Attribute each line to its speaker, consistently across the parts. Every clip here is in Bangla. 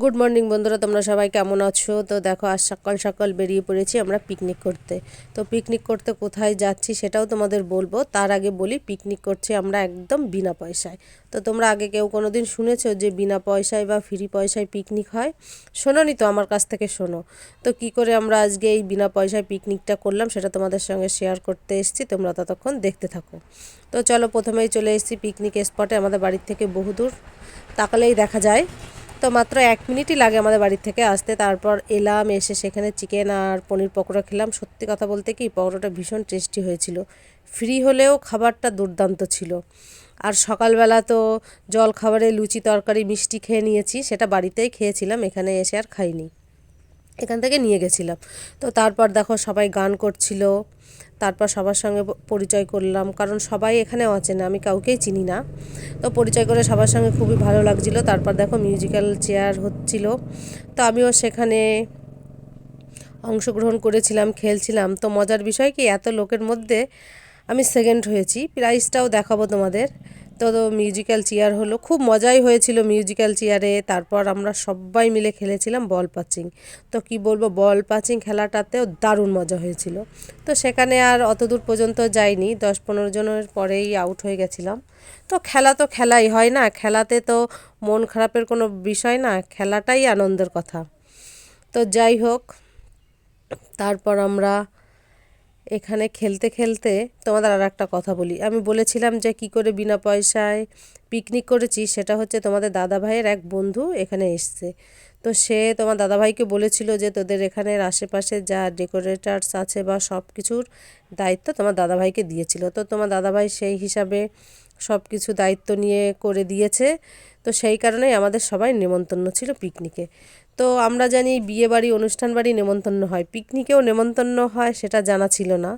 Speaker 1: গুড মর্নিং বন্ধুরা, তোমরা সবাই কেমন আছো? তো দেখো, আজ সকাল সকাল বেরিয়ে পড়েছি আমরা পিকনিক করতে। তো পিকনিক করতে কোথায় যাচ্ছি সেটাও তোমাদের বলব। তার আগে বলি পিকনিক করছি আমরা একদম বিনা পয়সায়। তো তোমরা আগে কেউ কোনো দিন শুনেছো যে বিনা পয়সায় বা ফ্রি পয়সায় পিকনিক হয়? শোনো শোনোনি তো আমার কাছ থেকে, শোনো। তো কি করে আমরা আজকে এই বিনা পয়সায় পিকনিকটা করলাম সেটা তোমাদের সঙ্গে শেয়ার করতে এসেছি, তোমরা ততক্ষণ দেখতে থাকো। তো চলো, প্রথমেই চলে এসেছি পিকনিক স্পটে আমাদের বাড়ির থেকে বহুদূর। তাকালেই দেখা যায়। তো মাত্র এক মিনিটই লাগে আমাদের বাড়ির থেকে আসতে। তারপর এলাম, এসে সেখানে চিকেন আর পনির পকোড়া খেলাম। সত্যি কথা বলতে কি, পকোড়াটা ভীষণ টেস্টি হয়েছিল। ফ্রি হলেও খাবারটা দুর্দান্ত ছিল। আর সকালবেলা তো জল খাবারে লুচি তরকারি মিষ্টি খেয়ে নিয়েছি, সেটা বাড়িতেই খেয়েছিলাম, এখানে এসে আর খাইনি। এখান থেকে নিয়ে গেছিলাম। তো তারপর দেখো সবাই গান করছিল তারপর সবার সঙ্গে পরিচয় করলাম। কারণ সবাই এখানে অচেনা, আমি কাউকেই চিনি না। তো পরিচয় করে সবার সঙ্গে খুবই ভালো লাগছিল। তারপর দেখো মিউজিক্যাল চেয়ার হচ্ছিল। তো আমিও সেখানে অংশগ্রহণ করেছিলাম, খেলছিলাম। তো মজার বিষয় কি, এত লোকের মধ্যে আমি সেকেন্ড হয়েছি। প্রাইজটাও দেখাবো তোমাদের। তো মিউজিক্যাল চেয়ার হলো, খুব মজাই হয়েছিল মিউজিক্যাল চেয়ারে তারপর আমরা সবাই মিলে খেলেছিলাম বল পাচিং তো কি বলব বল পাচিং খেলাটাতেও দারুণ মজা হয়েছিল। তো সেখানে আর অত দূর পর্যন্ত যাইনি, দশ পনেরো জনের পরেই আউট হয়ে গেছিলাম। তো খেলা তো খেলাই হয় না, খেলাতে তো মন খারাপের কোনো বিষয় না, খেলাটাই আনন্দের কথা। তো যাই হোক, তারপর আমরা এখানে খেলতে খেলতে তোমাদের আর একটা কথা বলি। আমি বলেছিলাম যে কি করে বিনা পয়সায় পিকনিক করেছি, সেটা হচ্ছে তোমাদের দাদা ভাইয়ের এক বন্ধু এখানে এসছে। তো সে তোমার দাদাভাইকে বলেছিল যে তোদের এখানের আশেপাশে যা ডেকোরেটার্স আছে বা সব কিছুর দায়িত্ব তোমার দাদাভাইকে দিয়েছিল। তো তোমার দাদাভাই সেই হিসাবে সব কিছু দায়িত্ব নিয়ে করে দিয়েছে। তো সেই কারণেই আমাদের সবাই নেমন্তন্ন ছিল পিকনিকে। তো আমরা জানি বিয়ে বাড়ি অনুষ্ঠান বাড়ি নেমন্তন্ন হয়। পিকনিকেও নেমন্তন্ন হয় সেটা জানা ছিল না।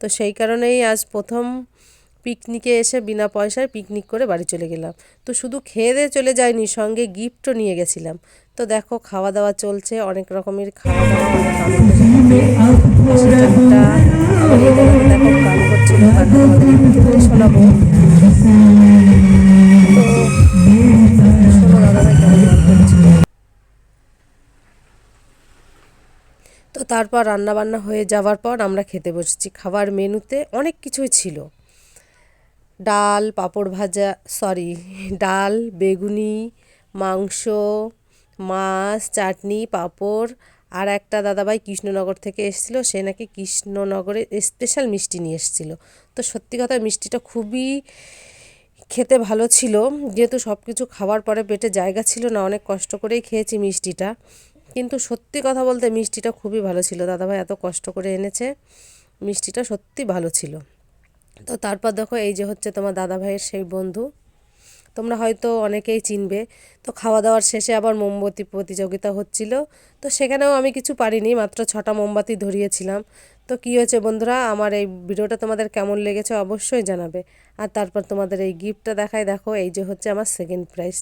Speaker 1: তো সেই কারণেই আজ প্রথম পিকনিকে এসে বিনা পয়সায় পিকনিক করে বাড়ি চলে গেলাম। তো শুধু খেয়ে দিয়ে চলে যায়নি সঙ্গে গিফটও নিয়ে গেছিলাম। তো দেখো খাওয়া দাওয়া চলছে, অনেক রকমের খাওয়া দাওয়া শোনাবো। তারপর রান্নাবান্না হয়ে যাওয়ার পর আমরা খেতে বসেছি। খাবার মেনুতে অনেক কিছুই ছিল। ডাল, পাঁপড় ভাজা সরি ডাল, বেগুনি, মাংস, মাছ, চাটনি, পাঁপড় আর একটা দাদাভাই কৃষ্ণনগর থেকে এসেছিল। সে নাকি কৃষ্ণনগরে স্পেশাল মিষ্টি নিয়ে এসেছিল। তো সত্যি কথা মিষ্টিটা খুবই খেতে ভালো ছিল। যেহেতু সব কিছু খাওয়ার পরে পেটে জায়গা ছিল না, অনেক কষ্ট করেই খেয়েছি মিষ্টিটা। কিন্তু সত্যি কথা বলতে মিষ্টিটা খুবই ভালো ছিল। দাদাভাই এত কষ্ট করে এনেছে, মিষ্টিটা সত্যি ভালো ছিল। তো তারপর দেখো এই যে হচ্ছে তোমার দাদাভাইয়ের সেই বন্ধু। তোমরা হয়তো অনেকেই চিনবে। তো খাওয়া দাওয়ার শেষে আবার মোমবাতি প্রতিযোগিতা হচ্ছিল। তো সেখানেও আমি কিছু পারিনি, মাত্র ছটা মোমবাতি ধরিয়েছিলাম। তো কী হয়েছে বন্ধুরা, আমার এই ভিডিওটা তোমাদের কেমন লেগেছে অবশ্যই জানাবে। আর তারপর তোমাদের এই গিফটটা দেখায় দেখো, এই যে হচ্ছে আমার সেকেন্ড প্রাইজ